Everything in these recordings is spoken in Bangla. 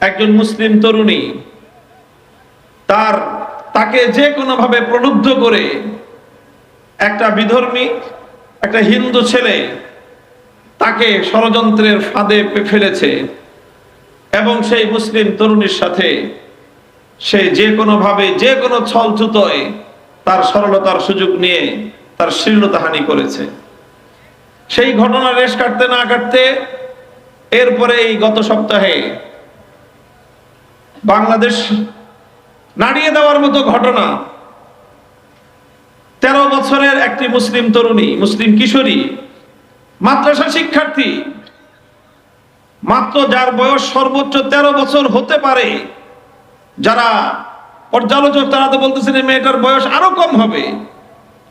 একজন মুসলিম তরুণী, তার, তাকে যে কোনোভাবে প্রলুব্ধ করে একটা বিধর্মী, একটা হিন্দু ছেলে তাকে ষড়যন্ত্রের ফাঁদে ফেলেছে এবং সেই মুসলিম তরুণীর সাথে সে যে কোনোভাবে, যে কোনো ছলচুতোয় তার সরলতার সুযোগ নিয়ে তার শ্লীলতাহানি করেছে। সেই ঘটনা রেশ কাটতে না কাটতে এরপরে এই গত সপ্তাহে বাংলাদেশ নাড়িয়ে দেওয়ার মতো ঘটনা। তেরো বছরের একটি মুসলিম তরুণী, মুসলিম কিশোরী, মাদ্রাসা শিক্ষার্থী, মাত্র যার বয়স সর্বোচ্চ তেরো বছর হতে পারে, যারা পর্যালোচক তারা তো বলতেছেন মেয়েটার বয়স আরও কম হবে।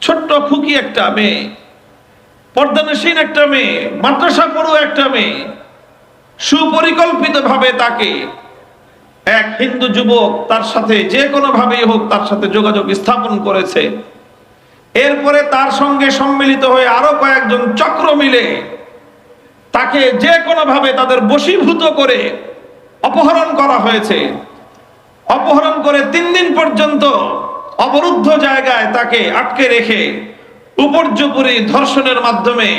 ছোট্ট খুকি একটা মেয়ে, পর্দানসীন একটা মেয়ে, মাদ্রাসা পড়ো একটা মেয়ে সুপরিকল্পিত ভাবে তাকে এক হিন্দু যুবক তার সাথে যে কোনো ভাবেই হোক তার সাথে যোগাযোগ স্থাপন করেছে। এরপরে তার সঙ্গে সম্মিলিত হয়ে আরও কয়েকজন চক্র মিলে তাকে যে কোনো ভাবে তাদের বশীভূত করে অপহরণ করা হয়েছে। অপহরণ করে তিন দিন পর্যন্ত অবরুদ্ধ জায়গায় তাকে আটকে রেখে উপর্যুপুরি ধর্ষণের মাধ্যমে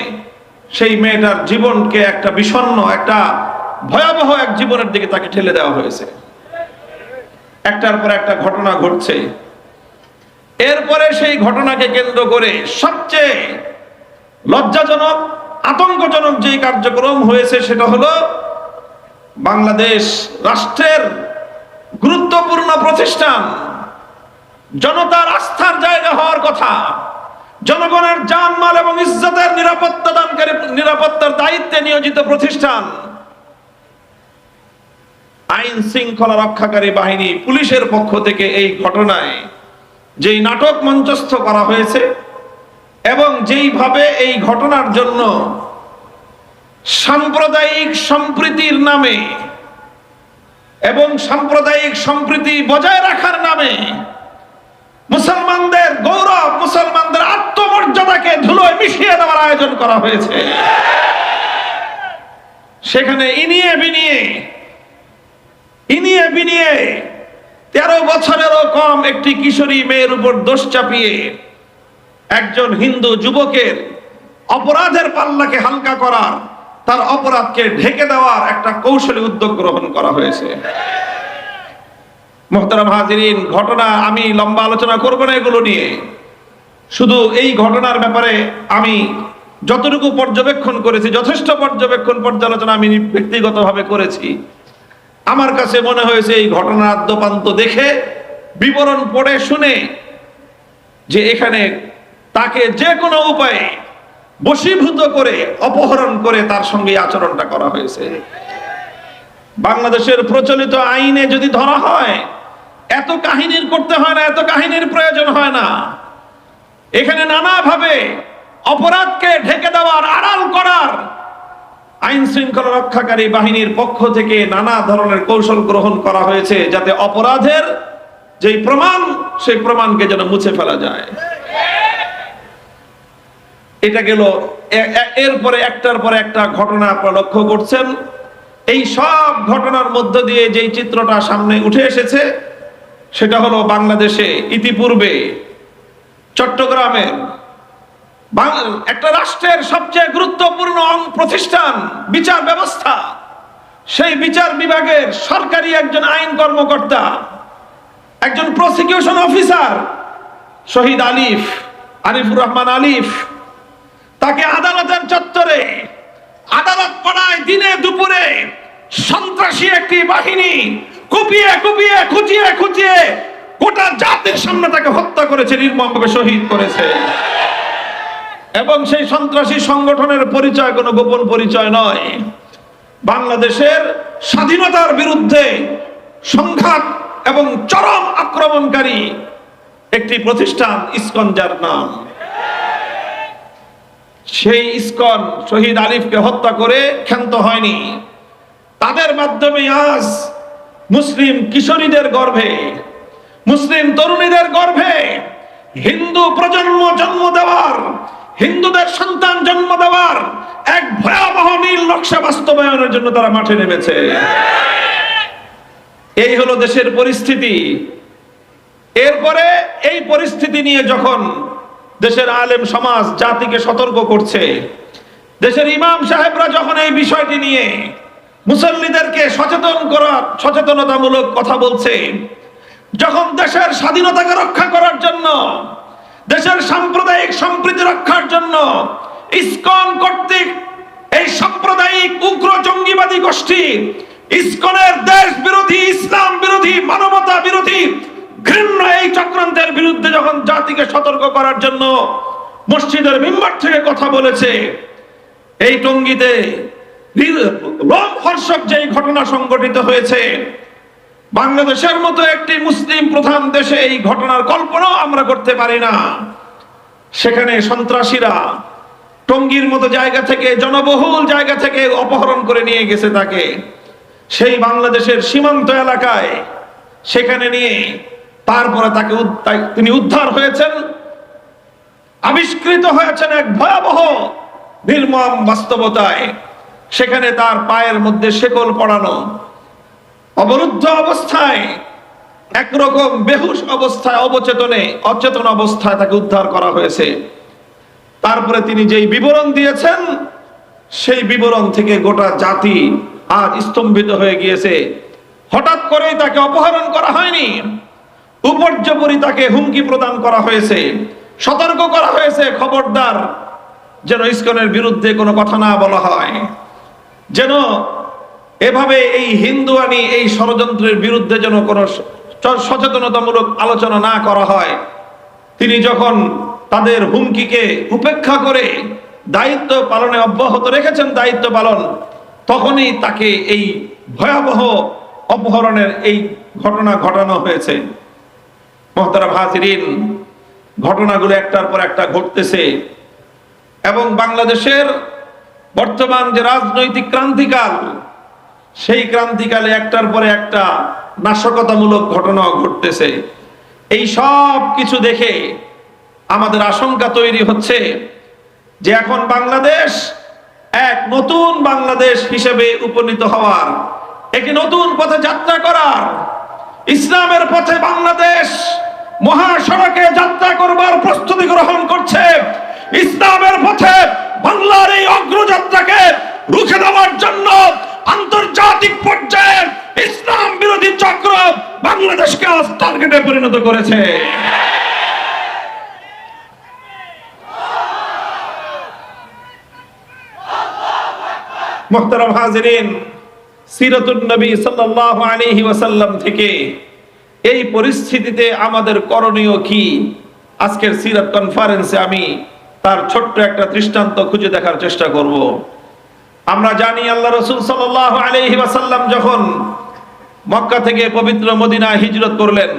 সেই মেয়েটার জীবনকে একটা বিষণ্ণ, একটা ভয়াবহ এক জীবনের দিকে তাকে ঠেলে দেওয়া হয়েছে। একটার পর একটা ঘটনা ঘটছে। এরপরে সেই ঘটনাকে কেন্দ্র করে সবচেয়ে লজ্জাজনক, আতঙ্কজনক যে কার্যক্রম হয়েছে সেটা হলো বাংলাদেশ রাষ্ট্রের গুরুত্বপূর্ণ প্রতিষ্ঠান, জনতার আস্থার জায়গা হওয়ার কথা, জনগণের জানমাল এবং ইজ্জতের নিরাপত্তা দানকারী, নিরাপত্তার দায়িত্বে নিয়োজিত প্রতিষ্ঠান। আইন শৃঙ্খলা রক্ষাকারী বাহিনী পুলিশের পক্ষ থেকে এই ঘটনায় যেই নাটক মঞ্চস্থ করা হয়েছে এবং যেইভাবে এই ঘটনার জন্য সাম্প্রদায়িক সম্প্রীতির নামে এবং সাম্প্রদায়িক সম্প্রীতি বজায় রাখার নামে মুসলমানদের গৌরব, মুসলমানদের আত্মমর্যাদাকে ধুলোয় মিশিয়ে দেওয়ার আয়োজন করা হয়েছে। সেখানে ইনিয়ে বিনিয়ে ইনিয়ে বিনিয়ে তেরো বছরেরও কম একটি কিশোরী মেয়ের উপর দোষ চাপিয়ে একজন হিন্দু যুবকের অপরাধের পাল্লাকে হালকা করার, তার অপরাধকে ঢেকে দেওয়ার একটা কৌশলী উদ্যোগ গ্রহণ করা হয়েছে। মোহতারাম হাজিরিন, ঘটনা আমি লম্বা আলোচনা করব না এগুলো নিয়ে। শুধু এই ঘটনার ব্যাপারে আমি যতটুকু পর্যবেক্ষণ করেছি, যথেষ্ট পর্যবেক্ষণ পর্যালোচনা আমি ব্যক্তিগতভাবে করেছি আমার কাছে মনে হয়েছে এই ঘটনার আদ্যপান্ত দেখে বিবরণ পড়ে শুনে যে এখানে তাকে যে কোনো উপায়ে বশীভূত করে, অপহরণ করে তার সঙ্গে আচরণটা করা হয়েছে। বাংলাদেশের প্রচলিত আইনে যদি ধরা হয়, এত কাহিনীর করতে হয় না, এত কাহিনীর প্রয়োজন হয় না। এখানে নানাভাবে অপরাধকে ঢেকে দেওয়ার, আড়াল করার আইন শৃঙ্খলা রক্ষাকারী বাহিনীর পক্ষ থেকে নানা ধরনের কৌশল গ্রহণ করা হয়েছে যাতে অপরাধের যেই প্রমাণ, সেই প্রমাণকে যেন মুছে ফেলা যায়। এটা গেল এরপরে একটার পরে একটা ঘটনা আপনারা লক্ষ্য করছেন। এই সব ঘটনার মধ্য দিয়ে যেই চিত্রটা সামনে উঠে এসেছে, সেটা হলো বাংলাদেশে ইতিপূর্বে চট্টগ্রামের একটা রাষ্ট্রের সবচেয়ে গুরুত্বপূর্ণ প্রতিষ্ঠান, বিচার ব্যবস্থা। সেই বিচার বিভাগের সরকারি একজন আইন কর্মকর্তা, একজন প্রসিকিউশন অফিসার শহীদ আলিফ, আরিফুর রহমান আলিফ, তাকে আদালতের চত্বরে, আদালত পড়ায় দিনে দুপুরে সন্ত্রাসী একটি বাহিনী কুপিয়ে কুপিয়ে, খুঁচিয়ে খুঁচিয়ে গোটা জাতির সামনে তাকে হত্যা করেছে, নির্মমভাবে শহীদ করেছে। এবং সেই সন্ত্রাসী সংগঠনের পরিচয় কোনো গোপন পরিচয় নয়। বাংলাদেশের স্বাধীনতার বিরুদ্ধে সংঘাত এবং চরম আক্রমণকারী একটি প্রতিষ্ঠান ইসকন যার নাম। সেই ইসকন শহীদ আলিফকে হত্যা করে ক্ষান্ত হয়নি। তাদের মাধ্যমে আজ মুসলিম কিশোরীদের গর্ভে, মুসলিম তরুণীদের গর্ভে হিন্দু প্রজন্ম জন্ম দেওয়ার হিন্দুদের সন্তান জন্ম দেওয়ার এক ভয়াবহ নীল নকশা বাস্তবায়নের জন্য তারা মাঠে নেমেছে। এই হলো দেশের পরিস্থিতি। এরপরে এই পরিস্থিতি নিয়ে যখন দেশের আলেম সমাজ জাতিকে সতর্ক করছে, দেশের ইমাম সাহেবরা যখন এই বিষয়টি নিয়ে মুসল্লিদেরকে সচেতন করার সচেতনতামূলক কথা বলছে, যখন দেশের স্বাধীনতাকে রক্ষা করার জন্য দেশের সাম্প্রদায়িক সম্প্রীতি রক্ষার জন্য ইসকন কর্তৃক এই সাম্প্রদায়িক উগ্র জঙ্গিবাদী গোষ্ঠী ইসকনের দেশ বিরোধী, ইসলাম বিরোধী, মানবতা বিরোধী ঘৃণ্য এই চক্রান্তের বিরুদ্ধে যখন জাতিকে সতর্ক করার জন্য মসজিদের মেম্বার থেকে কথা বলেছে, এই টঙ্গিতে রোমহর্ষক যে ঘটনা সংঘটিত হয়েছে বাংলাদেশের মতো একটি মুসলিম প্রধান দেশে এই ঘটনার কল্পনাও আমরা করতে পারি না। সেখানে সন্ত্রাসীরা টঙ্গীর মতো জায়গা থেকে, জনবহুল জায়গা থেকে অপহরণ করে নিয়ে গেছে তাকে। সেই বাংলাদেশের সীমান্ত এলাকায় সেখানে নিয়ে তারপরে তাকে তিনি উদ্ধার হয়েছেন। আবিষ্কৃত হয়েছেন এক ভয়াবহ নির্মম বাস্তবতায়। সেখানে তার পায়ের মধ্যে শেকল পড়ানো অবরুদ্ধ অবস্থায়, একরকম বেহুশ অবস্থায়, অবচেতনে, অচেতন অবস্থায় তাকে উদ্ধার করা হয়েছে। তারপরে তিনি যেই বিবরণ দিয়েছেন, সেই বিবরণ থেকে গোটা জাতি আজ স্তম্ভিত হয়ে গিয়েছে। হঠাৎ করেই তাকে অপহরণ করা হয়নি। উপর্যপরি তাকে হুমকি প্রদান করা হয়েছে। সতর্ক করা হয়েছে খবরদার, যেন ইস্কনের বিরুদ্ধে কোনো কথা না বলা হয়। যেন এভাবে এই হিন্দুয়ানি এই ষড়যন্ত্রের বিরুদ্ধে যেন কোনো সচেতনতামূলক আলোচনা না করা হয়, তিনি যখন তাদের হুমকিকে উপেক্ষা করে দায়িত্ব পালনে অব্যাহত রেখেছেন, দায়িত্ব পালন, তখনই তাকে এই ভয়াবহ অপহরণের এই ঘটনা ঘটানো হয়েছে। মোহতারা হাজিরিন, ঘটনাগুলো একটার পর একটা ঘটতেছে এবং বাংলাদেশের বর্তমান যে রাজনৈতিক ক্রান্তিকাল সেই ক্রান্তিকালে একটার পরে একটা নাশকতামূলক ঘটনা ঘটতেছে। এই সব কিছু দেখে আমাদের আশঙ্কা তৈরি হচ্ছে যে এখন বাংলাদেশ এক নতুন বাংলাদেশ হিসেবে উপনীত হওয়ার, একটি নতুন পথে যাত্রা করার, ইসলামের পথে বাংলাদেশ মহাসড়কে যাত্রা করবার প্রস্তুতি গ্রহণ করছে। ইসলামের পথে বাংলার এই অগ্রযাত্রাকে রুখে দেওয়ার জন্য আন্তর্জাতিক পর্যায়ে ইসলাম বিরোধী চক্র বাংলাদেশকে আজ টার্গেটে পরিণত করেছে। মোহতারাম হাজিরিন, সিরাতুন নবী সাল্লাল্লাহু আলাইহি ওয়াসাল্লাম থেকে এই পরিস্থিতিতে আমাদের করণীয় কি? আজকের সিরাত কনফারেন্সে আমি তার ছোট্ট একটা দৃষ্টান্ত খুঁজে দেখার চেষ্টা করব। আমরা জানি আল্লাহ রসুল আলাইহি ওয়াসাল্লাম যখন মক্কা থেকে পবিত্র মদিনায় হিজরত করলেন।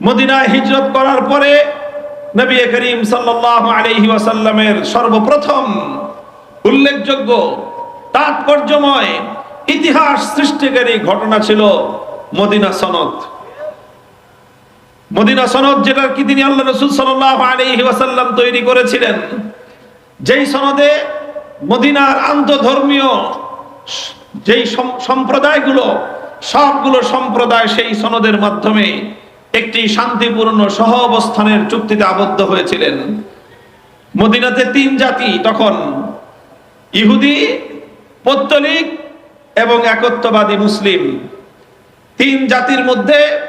মদিনায় হিজরত করার পরে নবী করিম সাল্লাল্লাহু আলাইহি ওয়াসাল্লামের সর্বপ্রথম উল্লেখযোগ্য তাৎপর্যময় ইতিহাস সৃষ্টিকারী ঘটনা ছিল মদিনা সনদ। মদিনা সনদ যেটার কি তিনি আল্লাহ রসুল সাল্লাল্লাহু আলাইহি ওয়াসাল্লাম তৈরি করেছিলেন। যেই সনদে মদিনার আন্তধর্মীয় যেই সম- সম্প্রদায়গুলো, সবগুলো সম্প্রদায় সেই সনদের মাধ্যমে একটি শান্তিপূর্ণ সহ অবস্থানের চুক্তিতে আবদ্ধ হয়েছিলেন। মদিনাতে তিন জাতি তখন, ইহুদি, পত্তলিক এবং একত্ববাদী মুসলিম। তিন জাতির মধ্যে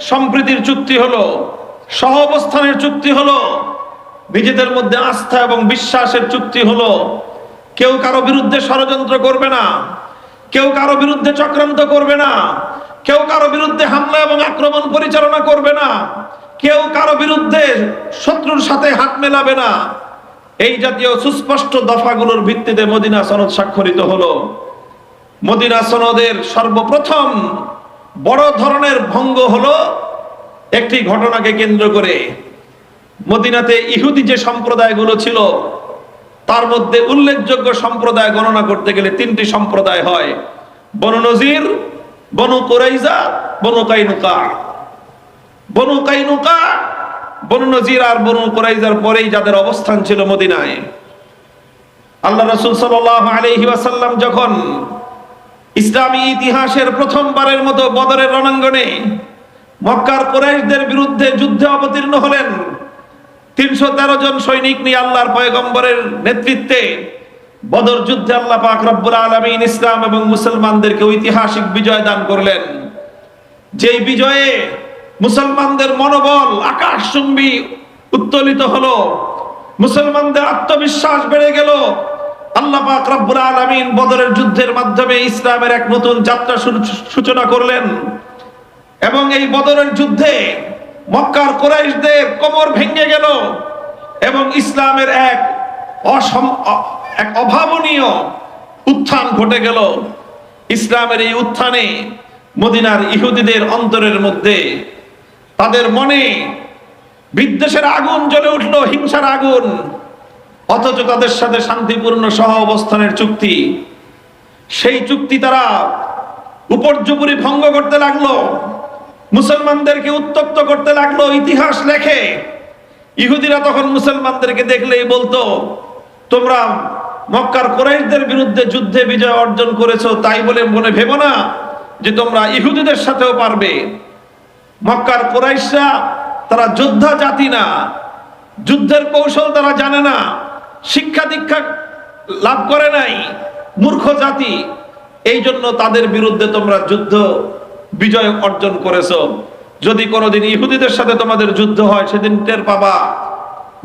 সম্প্রীতির চুক্তি হলো সহ অবস্থানের চুক্তি হলো, নিজেদের মধ্যে আস্থা এবং বিশ্বাসের চুক্তি হলো কেউ কারও বিরুদ্ধে ষড়যন্ত্র করবে না। কেউ কারও বিরুদ্ধে চক্রান্ত করবে না। কেউ কারও বিরুদ্ধে হামলা এবং আক্রমণ পরিচালনা করবে না। কেউ কারও বিরুদ্ধে শত্রুর সাথে হাত মেলাবে না। এই জাতীয় সুস্পষ্ট দফাগুলোর ভিত্তিতে মদিনা সনদ স্বাক্ষরিত হলো। মদিনা সনদের সর্বপ্রথম বড় ধরনের ভঙ্গ হলো একটি ঘটনাকে কেন্দ্র করে। মদিনাতে ইহুদি যে সম্প্রদায়গুলো ছিল তার মধ্যে উল্লেখযোগ্য সম্প্রদায় গণনা করতে গেলে তিনটি সম্প্রদায় হয়। বনু নজির, বনু কোরাইজা, বনু কাইনুকা। বনু কাইনুকা, বনু নজির আর বনু কোরাইজার পরেই যাদের অবস্থান ছিল মদিনায়। আল্লাহ রসুল সাল্লাহ আলহি ওয়াসাল্লাম যখন ইসলামী ইতিহাসের প্রথমবারের মতো বদরের রণাঙ্গনে মক্কার কোরাইশদের বিরুদ্ধে যুদ্ধে অবতীর্ণ হলেন তিনশো তেরো জন সৈনিক নিয়ে আল্লাহর পয়গম্বরের নেতৃত্বে বদর যুদ্ধে আল্লাহ পাক রব্বুল আলমিন ইসলাম এবং মুসলমানদেরকে ঐতিহাসিক বিজয় দান করলেন। যেই বিজয়ে মুসলমানদের মনোবল আকাশ আকাশচুম্বী উত্তোলিত হলো, মুসলমানদের আত্মবিশ্বাস বেড়ে গেল, আল্লাহ পাক রব্বুল আলামিন বদরের যুদ্ধের মাধ্যমে ইসলামের এক নতুন যাত্রা সূচনা করলেন। এবং এই বদরের যুদ্ধে মক্কার কোরাইশদের কোমর ভেঙে গেল এবং ইসলামের এক অসম এক অভাবনীয় উত্থান ঘটে গেল। ইসলামের এই উত্থানে মদিনার ইহুদিদের অন্তরের মধ্যে তাদের মনে বিদ্বেষের আগুন জ্বলে উঠল, হিংসার আগুন। অথচ তাদের সাথে শান্তিপূর্ণ সহ অবস্থানের চুক্তি। সেই চুক্তি তারা উপর্যুপুরি ভঙ্গ করতে লাগল। মুসলমানদেরকে উত্তক্ত করতে লাগল, ইতিহাস লেখে। ইহুদিরা তখন মুসলমানদেরকে দেখলেই বলতো, তোমরা মক্কার কোরাইশদের বিরুদ্ধে যুদ্ধে বিজয় অর্জন করেছ, তাই বলে মনে ভেবো না যে তোমরা ইহুদিদের সাথেও পারবে। মক্কার কোরাইশরা তারা যোদ্ধা জাতি না, যুদ্ধের কৌশল তারা জানে না, শিক্ষা দীক্ষা লাভ করে নাই, মূর্খ জাতি। এই জন্য তাদের বিরুদ্ধে তোমরা যুদ্ধ বিজয় অর্জন করেছ। যদি কোনোদিন ইহুদিদের সাথে তোমাদের যুদ্ধ হয়, সেদিন টের পাবা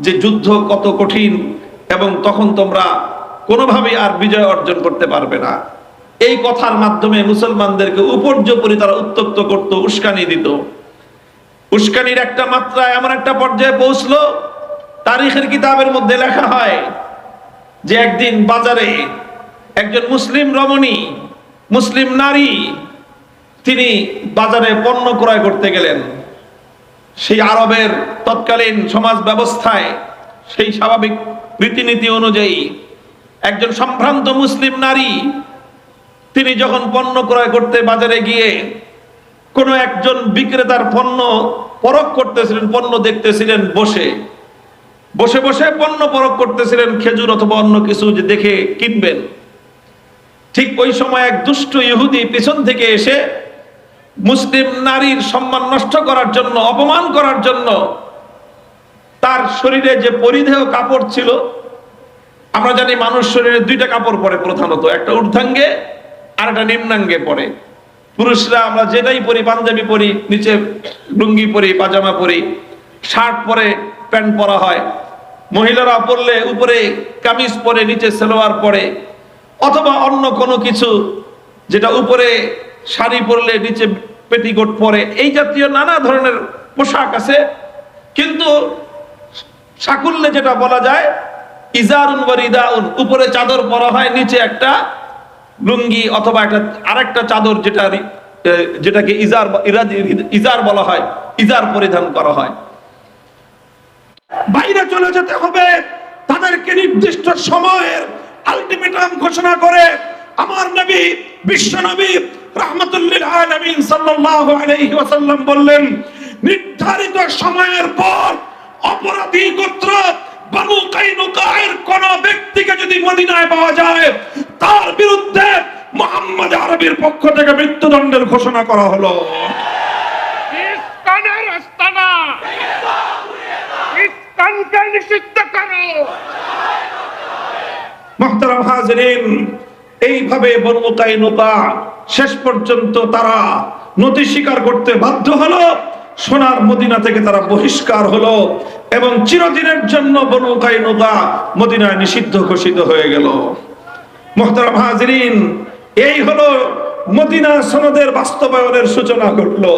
যে যুদ্ধ কত কঠিন এবং তখন তোমরা কোনোভাবেই আর বিজয় অর্জন করতে পারবে না। এই কথার মাধ্যমে মুসলমানদেরকে উপর্যুপরি তারা উত্তপ্ত করত, উস্কানি দিত। উস্কানির একটা মাত্রা এমন একটা পর্যায়ে পৌঁছলো, তারিখের কিতাবের মধ্যে লেখা হয় যে একদিন বাজারে একজন মুসলিম রমণী, মুসলিম নারী তিনি বাজারে পণ্য ক্রয় করতে গেলেন। সেই আরবের তৎকালীন সমাজ ব্যবস্থায় সেই স্বাভাবিক রীতিনীতি অনুযায়ী একজন সম্ভ্রান্ত মুসলিম নারী তিনি যখন পণ্য ক্রয় করতে বাজারে গিয়ে কোনো একজন বিক্রেতার পণ্য পরখ করতেছিলেন, পণ্য দেখতেছিলেন, বসে। বসে বসে পণ্য পরখ করতেছিলেন, খেজুর অথবা অন্য কিছু যে দেখে কিনবেন। ঠিক ওই সময় এক দুষ্ট ইহুদি পিছন থেকে এসে মুসলিম নারীর সম্মান নষ্ট করার জন্য, অপমান করার জন্য তার শরীরে যে পরিধেয় কাপড় ছিল, আমরা জানি মানুষ শরীরে দুইটা কাপড় পরে প্রধানত, একটা ঊর্ধ্বাঙ্গে আর একটা নিম্নাঙ্গে পরে। পুরুষরা আমরা যেটাই পরি, পাঞ্জাবি পরি, নিচে লুঙ্গি পরি, পাজামা পরি, শার্ট পরে প্যান্ট পরা হয়। মহিলারা পরলে উপরে কামিজ পরে, নিচে সালোয়ার পরে, অথবা অন্য কোনো কিছু যেটা উপরে শাড়ি পরলে নিচে পেটিকোট পরে। এই জাতীয় নানা ধরনের পোশাক আছে। কিন্তু সাকুল্যে যেটা বলা যায়, ইজারুন ওয়ারিদাউন উপরে চাদর পরা হয়, নিচে একটা লুঙ্গি অথবা একটা, আরেকটা চাদর যেটা যেটাকে ইজার ইজার বলা হয়, ইজার পরিধান করা হয়। বাইরে চলে যেতে হবে। তাদেরকে নির্দিষ্ট সময়ের আলটিমেটাম ঘোষণা করে আমার নবী বিশ্ব নবী রহমতুল্লিল আলামিন সাল্লাল্লাহু আলাইহি ওয়াসাল্লাম বললেন নির্ধারিত সময়ের পর অপরাধী গোত্র বানু কাইনুকায়ের কোন ব্যক্তিকে যদি মদিনায় পাওয়া যায় তার বিরুদ্ধে মোহাম্মদ আরবির পক্ষ থেকে মৃত্যুদণ্ডের ঘোষণা করা হলো। ইস্কনের আস্তানা ইস্কনকে নিষিদ্ধ করো। মোহতারাম হাজরিন এইভাবে বনু কাইনুকা শেষ পর্যন্ত তারা নতি স্বীকার করতে বাধ্য হলো, সোনার মদিনা থেকে তারা বহিষ্কার হলো এবং চিরদিনের জন্য বনু কাইনুকা মদিনায় নিষিদ্ধ ঘোষিত হয়ে গেল। মোহতারাম হাজরিন, এই হলো মদিনা সনদের বাস্তবায়নের সূচনা ঘটলো।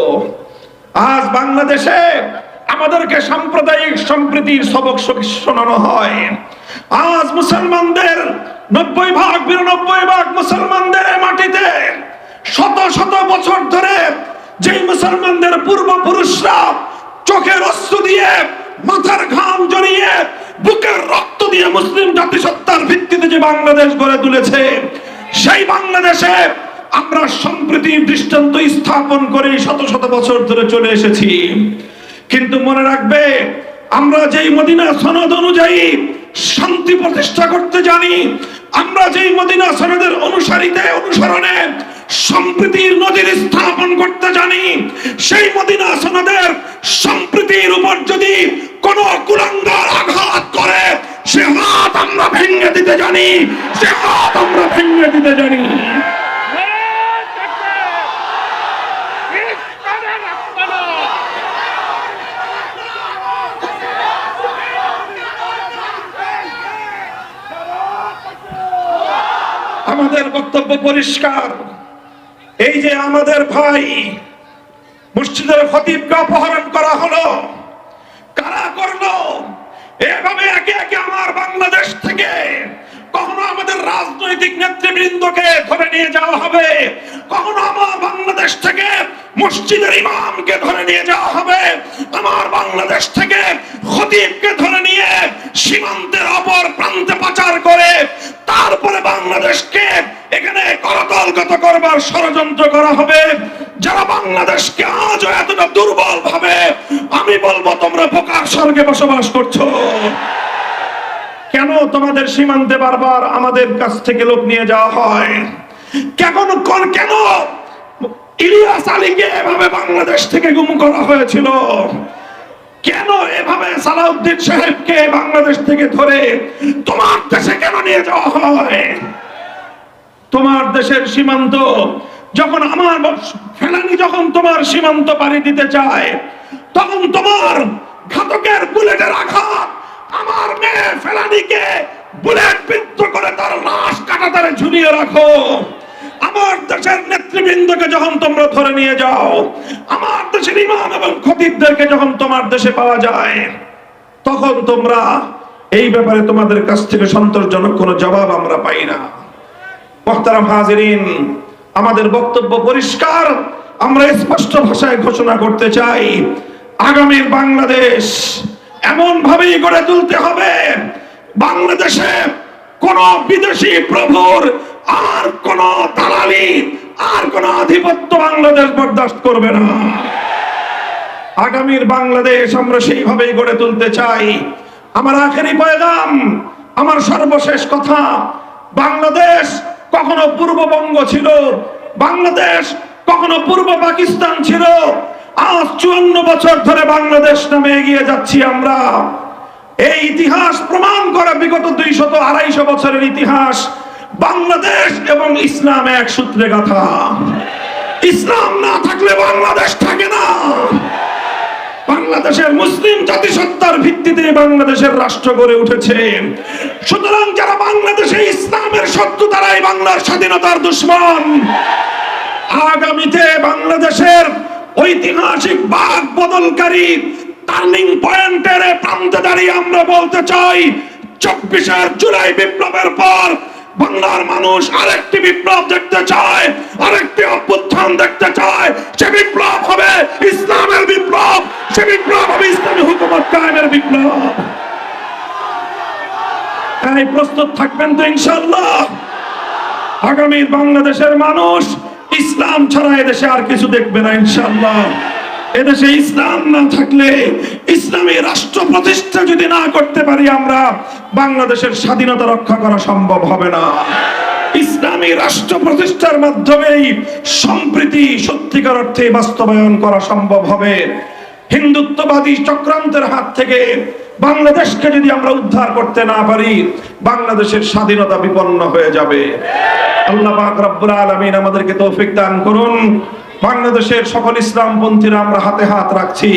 আজ বাংলাদেশে আমাদেরকে সাম্প্রদায়িক সম্প্রীতির সবক শোনানো হয়। আজ মুসলমানদের নব্বই ভাগ, বিরানব্বই ভাগ মুসলমানদের মাটিতে শত শত বছর ধরে যেই মুসলমানদের পূর্বপুরুষরা চোখের অস্ত্র দিয়ে মাথার ঘাম জড়িয়ে বুকের রক্ত দিয়ে মুসলিম জাতিসত্তার ভিত্তিতে যে বাংলাদেশ গড়ে তুলেছে, সেই বাংলাদেশে আমরা সম্প্রীতির দৃষ্টান্ত স্থাপন করে শত শত বছর ধরে চলে এসেছি। কিন্তু মনে রাখবে, আমরা যেই মদিনা সনদ অনুযায়ী শান্তি প্রতিষ্ঠা করতে জানি আমরা যেই মদিনা সনদের অনুসারীতে অনুসরণে সম্প্রীতির নজির স্থাপন করতে জানি, সেই মদিনা সনদের সম্প্রীতির উপর যদি কোন কুলাঙ্গার আঘাত করে, সে হাত আমরা ভেঙে দিতে জানি, সে হাত আমরা ভেঙে দিতে জানি। আমাদের বক্তব্য পরিষ্কার। এই যে আমাদের ভাই মসজিদের খতিবকে অপহরণ করা হলো, কারা করল? এভাবে একে একে আমার বাংলাদেশ থেকে কখনো আমাদের রাজনৈতিক নেতৃবৃন্দকে ধরে নিয়ে যাওয়া হবে, কখনো আমার বাংলাদেশ থেকে মসজিদের ইমামকে ধরে নিয়ে যাওয়া হবে, আমার বাংলাদেশ থেকে খতিবকে করবার ষড়যন্ত্র করা হবে। যারা বাংলাদেশকে আজও এতটা দুর্বল ভাবে, আমি বলব তোমরা বোকার স্বর্গে বসবাস করছ। কেন তোমাদের সীমান্তে বারবার আমাদের কাছ থেকে লোক নিয়ে যাওয়া হয়? কোন, কেন ইলিয়াস আলীকে এভাবে বাংলাদেশ থেকে গুম করা হয়েছিল? কেন এভাবে সালাউদ্দিন সাহেবকে বাংলাদেশ থেকে ধরে তোমার দেশে কেন নিয়ে যাওয়া হয়? তোমার দেশের সীমান্ত, যখন আমার ফেলানি যখন তোমার সীমান্ত পাড়ি দিতে চায়, তখন তোমার ঘাতকের বুলেটের আঘাত আমার মেয়ে ফেলানিকে বুলেট বিদ্ধ করে তার লাশ কাটাতারে ঝুলিয়ে রাখো। আমার দেশের নেতৃবৃন্দকে যখন তোমরা ধরে নিয়ে যাও, আমার দেশের ইমাম এবং খতিবদেরকে যখন তোমার দেশে পাওয়া যায়, তখন তোমরা এই ব্যাপারে তোমাদের কাছ থেকে সন্তোষজনক কোনো জবাব আমরা পাই না। মোহতারাম হাজিরিন, আমাদের বক্তব্য পরিষ্কার। আমরা স্পষ্ট ভাষায় ঘোষণা করতে চাই আগামীর বাংলাদেশ এমন ভাবেই গড়ে তুলতে হবে, বাংলাদেশে কোন বিদেশি প্রভুর আর কোন দালালি, আর কোন আধিপত্য বাংলাদেশ বরদাস্ত করবে না। আগামীর বাংলাদেশ আমরা সেইভাবেই গড়ে তুলতে চাই। আমার আখেরি পয়গাম, আমার সর্বশেষ কথা, বাংলাদেশ কখনো পূর্ববঙ্গ ছিল, বাংলাদেশ, কখনো পূর্ব পাকিস্তান ছিল। আজ চুয়ান্ন বছর ধরে বাংলাদেশ নামে এগিয়ে যাচ্ছি আমরা। এই ইতিহাস প্রমাণ করে বিগত দুইশত আড়াইশো বছরের ইতিহাস, বাংলাদেশ এবং ইসলাম এক সূত্রে গাথা। ইসলাম না থাকলে বাংলাদেশ থাকে না। বাংলাদেশের মুসলিম জাতিসত্তার ভিত্তিতে বাংলাদেশের রাষ্ট্র গড়ে উঠেছে। সুতরাং যারা বাংলাদেশে ইসলামের শত্রু, তারাই বাংলার স্বাধীনতার দুশ্মন। আগামীতে বাংলাদেশের ঐতিহাসিক বাঘ বদলকারী টার্নিং পয়েন্টের প্রান্তে দাঁড়িয়ে আমরা বলতে চাই, চব্বিশের জুলাই বিপ্লবের পর বাংলার মানুষ আরেকটি বিপ্লব দেখতে চায়, আরেকটি অভ্যুত্থান দেখতে চায়। সে বিপ্লব হবে বিপ্লব সে বিপ্লব হবে ইসলামী হুকুমত কায়েমের বিপ্লব। তাই প্রস্তুত থাকবেন তো ইনশাল্লাহ আগামীর বাংলাদেশের মানুষ ইসলাম ছাড়া এদেশে আর কিছু দেখবে না ইনশাল্লাহ এদেশে ইসলাম না থাকলে ইসলামী রাষ্ট্র প্রতিষ্ঠা যদি না করতে পারি আমরা, বাংলাদেশের স্বাধীনতা রক্ষা করা সম্ভব হবে না। ইসলামী রাষ্ট্র প্রতিষ্ঠার মাধ্যমেই সম্প্রীতি সত্যিকার অর্থে বাস্তবায়ন করা সম্ভব হবে। হিন্দুত্ববাদী চক্রান্তের হাত থেকে বাংলাদেশকে যদি আমরা উদ্ধার করতে না পারি, বাংলাদেশের স্বাধীনতা বিপন্ন হয়ে যাবে। আল্লাহ পাক রব্বুল আলামিন আমাদেরকে তৌফিক দান করুন। বাংলাদেশের সকল ইসলামপন্থীরা আমরা হাতে হাত রাখছি।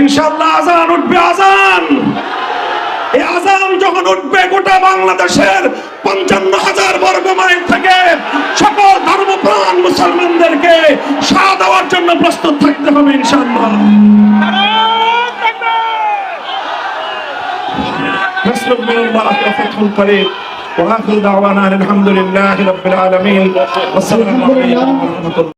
ইনশাআল্লাহ আজান উঠবে আজান এই আজান যখন উঠবে গোটা বাংলাদেশের পঞ্চান্ন হাজার বর্গ মাইল থেকে সকল ধর্মপ্রাণ মুসলমানদেরকে সাড়া দেওয়ার জন্য প্রস্তুত থাকতে হবে ইনশাআল্লাহ نصر من الله وفتح قريب واخر دعوانا أن الحمد لله رب العالمين والسلام عليكم ورحمه الله